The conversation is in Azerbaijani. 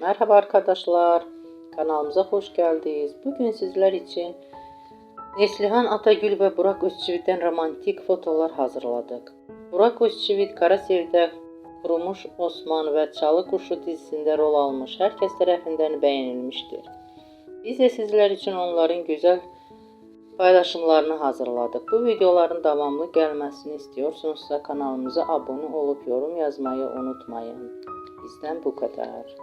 Merhaba arkadaşlar, kanalımıza hoş geldiniz. Bugün sizler için Neslihan Atagül ve Burak Özçivit'ten romantik fotolar hazırladık. Burak Özçivit Kara Sevdə, Kurumuş Osman ve Çalı Kuşu dizisinde rol almış. Herkes tarafından beğenilmiştir. Biz de sizler için onların güzel paylaşımlarını hazırladık. Bu videoların devamlı gelmesini istiyorsunuzsa kanalımıza abone olup yorum yazmayı unutmayın. Bizden bu kadar.